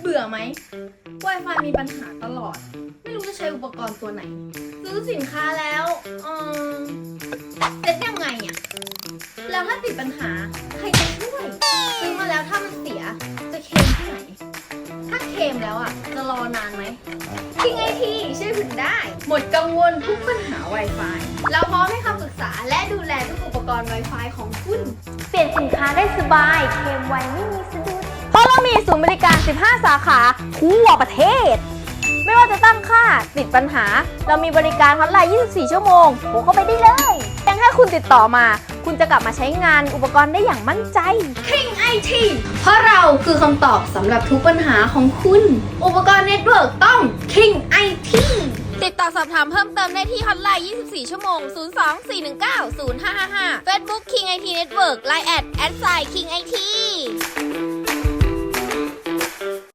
เบื่อไหม Wi-Fi มีปัญหาตลอด ไม่รู้จะใช้อุปกรณ์ตัวไหน ซื้อสินค้าแล้วเออเซ็ตยังไงอะแล้วถ้าติดปัญหา ใครจะช่วย ซื้อมาแล้วถ้ามันเสีย จะเคลมที่ไหน ถ้าเคลมแล้วอะจะรอนานไหมคิงไอทีช่วยคุณได้ หมดกังวลทุกปัญหา Wi-Fi เราพร้อมให้คำปรึกษาและดูแลทุกอุปกรณ์ Wi-Fi ของคุณ เปลี่ยนสินค้าได้สบาย เคลมไวไม่มีสะ การ 15 สาขาทั่วประเทศ ไม่ว่าจะตั้งค่าติดปัญหา เรามีบริการฮอตไลน์ 24 ชั่วโมงโทรเข้าไปได้เลยเพียงแค่คุณติดต่อมา คุณจะกลับมาใช้งานอุปกรณ์ได้อย่างมั่นใจ King IT เพราะเราคือคำตอบสำหรับทุกปัญหาของคุณ อุปกรณ์เน็ตเวิร์กต้อง King IT ติดต่อสอบถามเพิ่มเติมได้ที่ฮอตไลน์ 24 ชั่วโมง 02 419 0555 Facebook King IT Network Line แอดแอดไซน์ King IT